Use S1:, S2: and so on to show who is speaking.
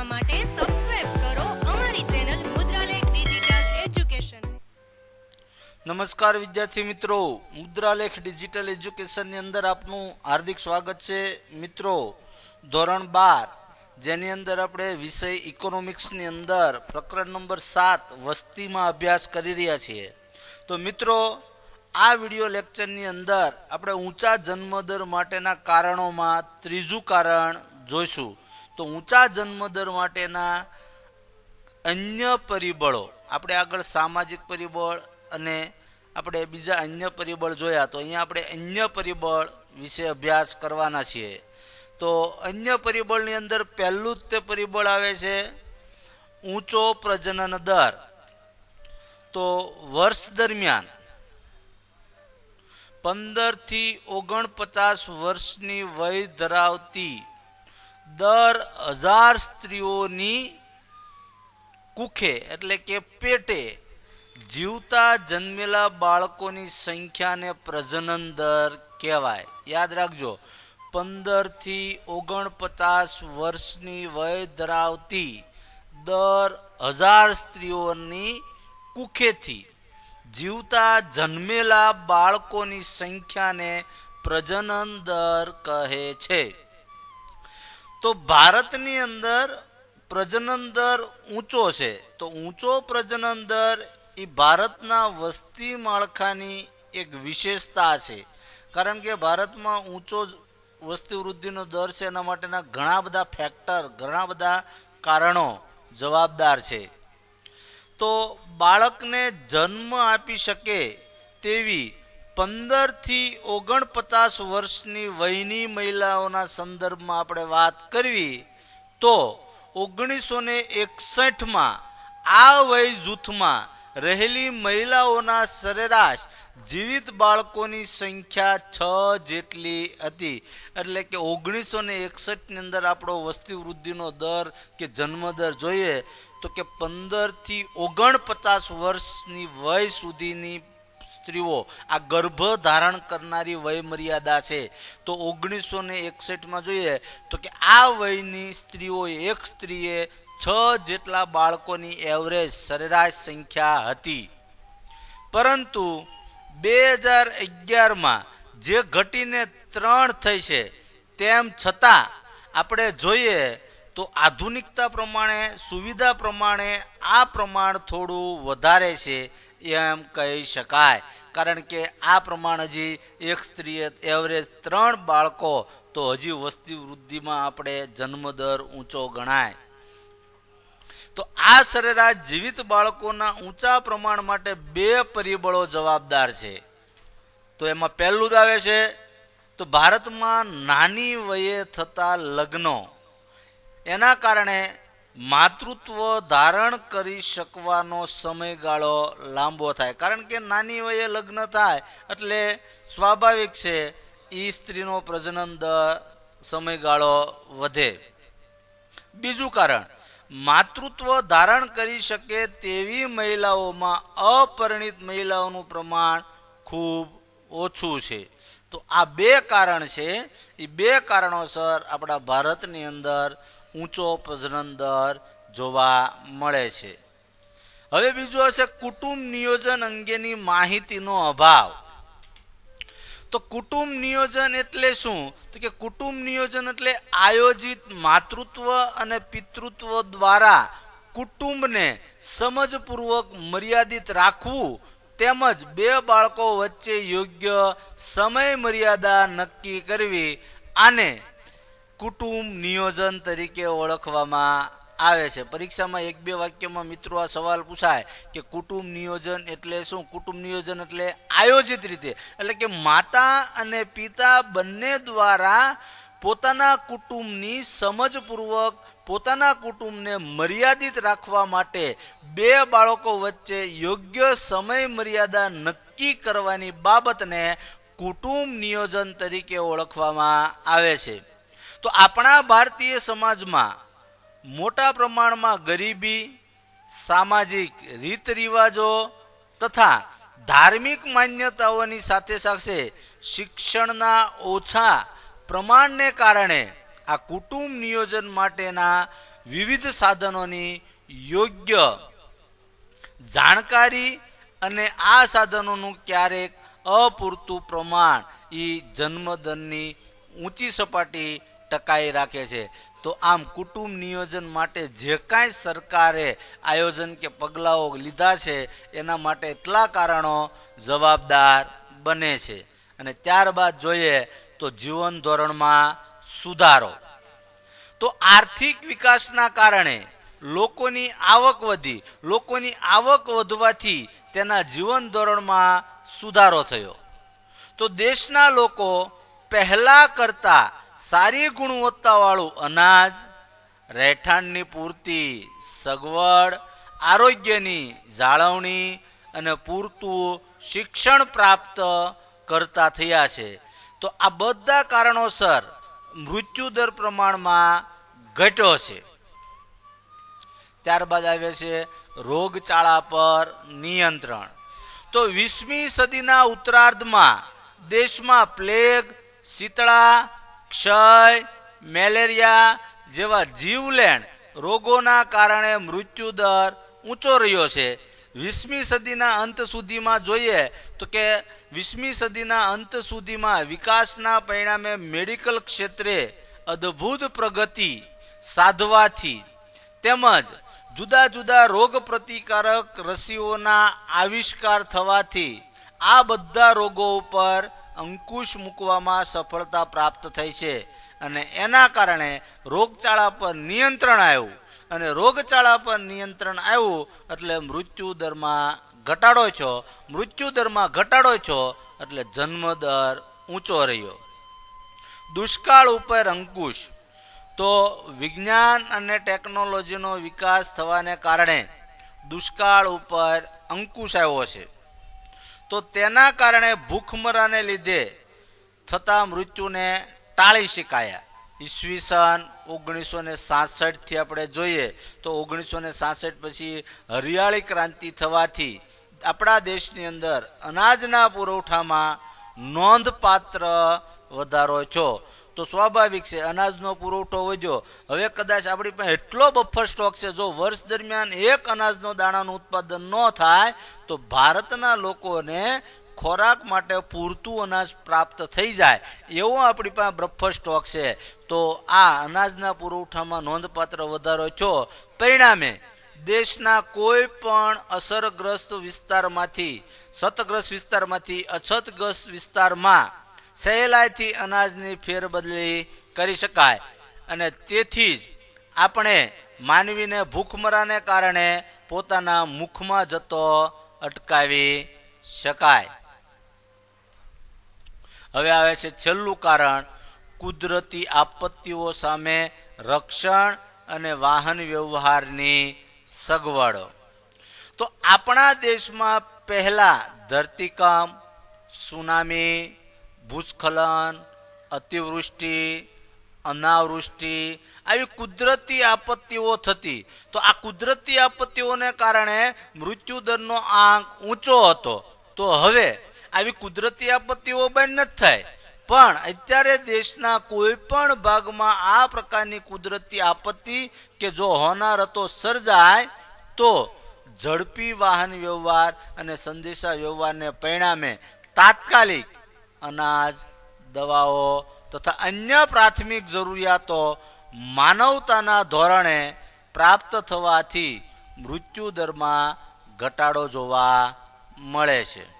S1: જોવા માટે સબસ્ક્રાઇબ કરો અમારી ચેનલ મુદ્રાલેખ ડિજિટલ એજ્યુકેશન
S2: નમસ્કાર વિદ્યાર્થી મિત્રો. મુદ્રાલેખ ડિજિટલ એજ્યુકેશનની અંદર આપનું હાર્દિક સ્વાગત છે. મિત્રો, ધોરણ બાર, જેની અંદર આપણે વિષય ઇકોનોમિક્સની અંદર પ્રકરણ નંબર સાત વસ્તીમાં અભ્યાસ કરી રહ્યા છીએ. તો મિત્રો, આ વિડિયો લેક્ચરની અંદર આપણે ઊંચા જન્મદર માટેના કારણોમાં ત્રીજું કારણ જોઈશું. તો ઊંચા જન્મદર માટેના અન્ય પરિબળો, આપણે આગળ સામાજિક પરિબળ અને આપણે બીજા અન્ય પરિબળ જોયા, તો અહીંયા આપણે અન્ય પરિબળ વિશે અભ્યાસ કરવાના છીએ. તો અન્ય પરિબળની અંદર પહેલું જ તે પરિબળ આવે છે ઊંચો પ્રજનન દર. તો વર્ષ દરમિયાન પંદરથી ઓગણપચાસ વર્ષની વય ધરાવતી દર હજાર સ્ત્રીઓની કુખે, એટલે કે પેટે, જીવતા જન્મેલા બાળકોની સંખ્યાને પ્રજનન દર કહેવાય. યાદ રાખજો પંદરથી ઓગણપચાસ વર્ષની વય ધરાવતી દર હજાર સ્ત્રીઓની કુખેથી જીવતા જન્મેલા બાળકોની સંખ્યાને પ્રજનન દર કહે છે. તો ભારતની અંદર પ્રજનન દર ઊંચો છે. તો ઊંચો પ્રજનન દર એ ભારતના વસ્તી માળખાની એક વિશેષતા છે. કારણ કે ભારતમાં ઊંચો વસ્તી વૃદ્ધિનો દર છે, એના માટેના ઘણા બધા ફેક્ટર ઘણા બધા કારણો જવાબદાર છે. તો બાળકને જન્મ આપી શકે તેવી પંદરથી ઓગણપચાસ વર્ષની વયની મહિલાઓના સંદર્ભમાં આપણે વાત કરવી, તો ઓગણીસો ને એકસઠમાં આ વય જૂથમાં રહેલી મહિલાઓના સરેરાશ જીવિત બાળકોની સંખ્યા છ જેટલી હતી. એટલે કે ઓગણીસો ને એકસઠની અંદર આપણો વસ્તી વૃદ્ધિનો દર કે જન્મ દર જોઈએ, તો કે પંદરથી ઓગણપચાસ વર્ષની વય સુધીની સ્ત્રીઓ આ ગર્ભ ધારણ કરનારી વય મર્યાદા છે. તો ઓગણીસો ને એકસઠમાં જોઈએ તો કે આ વયની સ્ત્રીઓએ એક સ્ત્રીએ છ જેટલા બાળકોની એવરેજ સરેરાશ સંખ્યા હતી. પરંતુ બે હજાર અગિયારમાં જે ઘટીને ત્રણ થઈ છે, તેમ છતાં આપણે જોઈએ તો આધુનિકતા પ્રમાણે, સુવિધા પ્રમાણે આ પ્રમાણ થોડું વધારે છે એમ કહી શકાય. કારણ કે આ પ્રમાણ હજી એક સ્ત્રીએ એવરેજ ત્રણ બાળકો, તો હજી વસ્તી વૃદ્ધિમાં આપણે જન્મદર ઊંચો ગણાય. તો આ સરેરાશ જીવિત બાળકોના ઊંચા પ્રમાણ માટે બે પરિબળો જવાબદાર છે. તો એમાં પહેલું જ આવે છે, તો ભારતમાં નાની વયે થતા લગ્નો. એના કારણે માતૃત્વ ધારણ કરી શકવાનો સમયગાળો લાંબો થાય. કારણ કે નાની વયે લગ્ન થાય એટલે સ્વાભાવિક છે એ સ્ત્રીનો પ્રજનન દર સમયગાળો વધે. બીજું કારણ, માતૃત્વ ધારણ કરી શકે તેવી મહિલાઓમાં અપરિણિત મહિલાઓનું પ્રમાણ ખૂબ ઓછું છે. તો આ બે કારણ છે. એ બે કારણોસર આપણા ભારતની અંદર ઊંચો પ્રજનન દર જોવા મળે છે. હવે બીજું હશે કુટુંબ નિયોજન અંગેની માહિતીનો અભાવ. તો કુટુંબ નિયોજન એટલે શું? તો કે કુટુંબ નિયોજન એટલે આયોજિત માતૃત્વ અને પિતૃત્વ દ્વારા કુટુંબને સમજપૂર્વક મર્યાદિત રાખવું તેમજ બે બાળકો વચ્ચે યોગ્ય સમય મર્યાદા નક્કી કરવી આને કુટુંબ નિયોજન તરીકે ઓળખવામાં આવે છે. પરીક્ષામાં એક બે વાક્યમાં મિત્રો આ સવાલ પૂછાય કે કુટુંબ નિયોજન એટલે શું? કુટુંબ નિયોજન એટલે આયોજિત રીતે. એટલે કે માતા અને પિતા બંને દ્વારા પોતાના કુટુંબની સમજપૂર્વક, પોતાના કુટુંબને મર્યાદિત રાખવા માટે બે બાળકો વચ્ચે યોગ્ય સમય મર્યાદા નક્કી કરવાની બાબતને કુટુંબ નિયોજન તરીકે ઓળખવામાં આવે છે. તો આપણા ભારતીય સમાજમાં મોટા પ્રમાણમાં ગરીબી, સામાજિક રીત રિવાજો તથા ધાર્મિક માન્યતાઓની સાથે સાથે શિક્ષણના ઓછા પ્રમાણને કારણે આ કુટુંબ નિયોજન માટેના વિવિધ સાધનોની યોગ્ય જાણકારી અને આ સાધનોનું ક્યારેક અપૂરતું પ્રમાણ એ જન્મદરની ઊંચી સપાટી ટકાઈ રાખે છે. તો આમ કુટુંબ નિયોજન માટે જે કાંઈ સરકારે આયોજન કે પગલાઓ લીધા છે, એના માટે એટલા કારણો જવાબદાર બને છે. અને ત્યારબાદ જોઈએ તો જીવન ધોરણમાં સુધારો. તો આર્થિક વિકાસના કારણે લોકોની આવક વધી, લોકોની આવક વધવાથી તેના જીવન ધોરણમાં સુધારો થયો. તો દેશના લોકો પહેલા કરતા સારી ગુણવત્તાવાળું અનાજ, રહેઠાણની પૂરતી, સગવડ, આરોગ્યની જાળવણી અને પૂરતું શિક્ષણ પ્રાપ્ત કરતા થયા છે. તો આ બધા કારણોસર મૃત્યુદર પ્રમાણમાં ઘટ્યો છે. ત્યારબાદ આવે છે રોગચાળા પર નિયંત્રણ. તો વીસમી સદીના ઉત્તરાર્ધમાં દેશમાં પ્લેગ, શીતળા ક્ષય, મેલેરિયા જેવા જીવલેણ રોગોના કારણે મૃત્યુદર ઊંચો રહ્યો છે. વીસમી સદીના અંત સુધીમાં જોઈએ તો કે વીસમી સદીના અંત સુધીમાં વિકાસના પરિણામે મેડિકલ ક્ષેત્રે અદ્ભુત પ્રગતિ સાધવાથી તેમજ જુદા જુદા રોગ પ્રતિકારક રસીઓના આવિષ્કાર થવાથી આ બધા રોગો ઉપર અંકુશ મૂકવામાં સફળતા પ્રાપ્ત થઈ છે અને એના કારણે રોગચાળા પર નિયંત્રણ આવ્યું. અને રોગચાળા પર નિયંત્રણ આવ્યું એટલે મૃત્યુ દરમાં ઘટાડો છો મૃત્યુ દરમાં ઘટાડો છો એટલે જન્મ દર ઊંચો રહ્યો. દુષ્કાળ ઉપર અંકુશ. તો વિજ્ઞાન અને ટેકનોલોજીનો વિકાસ થવાને કારણે દુષ્કાળ ઉપર અંકુશ આવ્યો છે. તો તેના કારણે ભૂખમરાને લીધે થતા મૃત્યુને ટાળી શકાયા. ઈસવીસન ઓગણીસો ને સાસઠથી આપણે જોઈએ તો ઓગણીસો ને સાસઠ પછી હરિયાળી ક્રાંતિ થવાથી આપણા દેશની અંદર અનાજના પુરવઠામાં નોંધપાત્ર વધારો થયો. તો સ્વાભાવિક છે, અનાજનો પુરવઠો વધ્યો. હવે કદાચ આપણી પાસે એટલો બફર સ્ટોક છે, જો વર્ષ દરમિયાન એક અનાજનો દાણાનું ઉત્પાદન ન થાય, તો ભારતના લોકોને ખોરાક માટે પૂરતું અનાજ પ્રાપ્ત થઈ જાય. એવો આપણી પાસે બફર સ્ટોક છે. તો આ અનાજના પુરવઠામાં નોંધપાત્ર વધારો થયો. પરિણામે દેશના કોઈ પણ અસરગ્રસ્ત વિસ્તારમાંથી સતગ્રસ્ત વિસ્તારમાંથી અછતગ્રસ્ત વિસ્તારમાં સહેલાઈથી અનાજની ફેરબદલી કરી શકાય. અને તેથી જ આપણે માનવીને ભૂખમરાને કારણે પોતાના મુખમાં જતો અટકાવી શકાય. હવે આવે છે છેલ્લું કારણ, કુદરતી આપત્તિઓ સામે રક્ષણ અને વાહન વ્યવહારની સગવડો. તો આપણા દેશમાં પહેલા ધરતીકંપ સુનામી ભૂસ્ખલન, અતિવૃષ્ટિ, અનાવૃષ્ટિ, આવી કુદરતી આપત્તિઓ થતી. તો આ કુદરતી આપત્તિઓને કારણે મૃત્યુદરનો આંક ઊંચો હતો. તો હવે આવી કુદરતી આપત્તિઓ બંધ નથી થાય. પણ અત્યારે દેશના કોઈ પણ ભાગમાં આ પ્રકારની કુદરતી આપત્તિ કે જો હોનારતો સર્જાય, તો ઝડપી વાહન વ્યવહાર અને સંદેશા વ્યવહારને પરિણામે તાત્કાલિક અનાજ, દવાઓ તથા અન્ય પ્રાથમિક જરૂરિયાતો માનવતાના ધોરણે પ્રાપ્ત થવાથી મૃત્યુ દરમાં ઘટાડો જોવા મળે છે.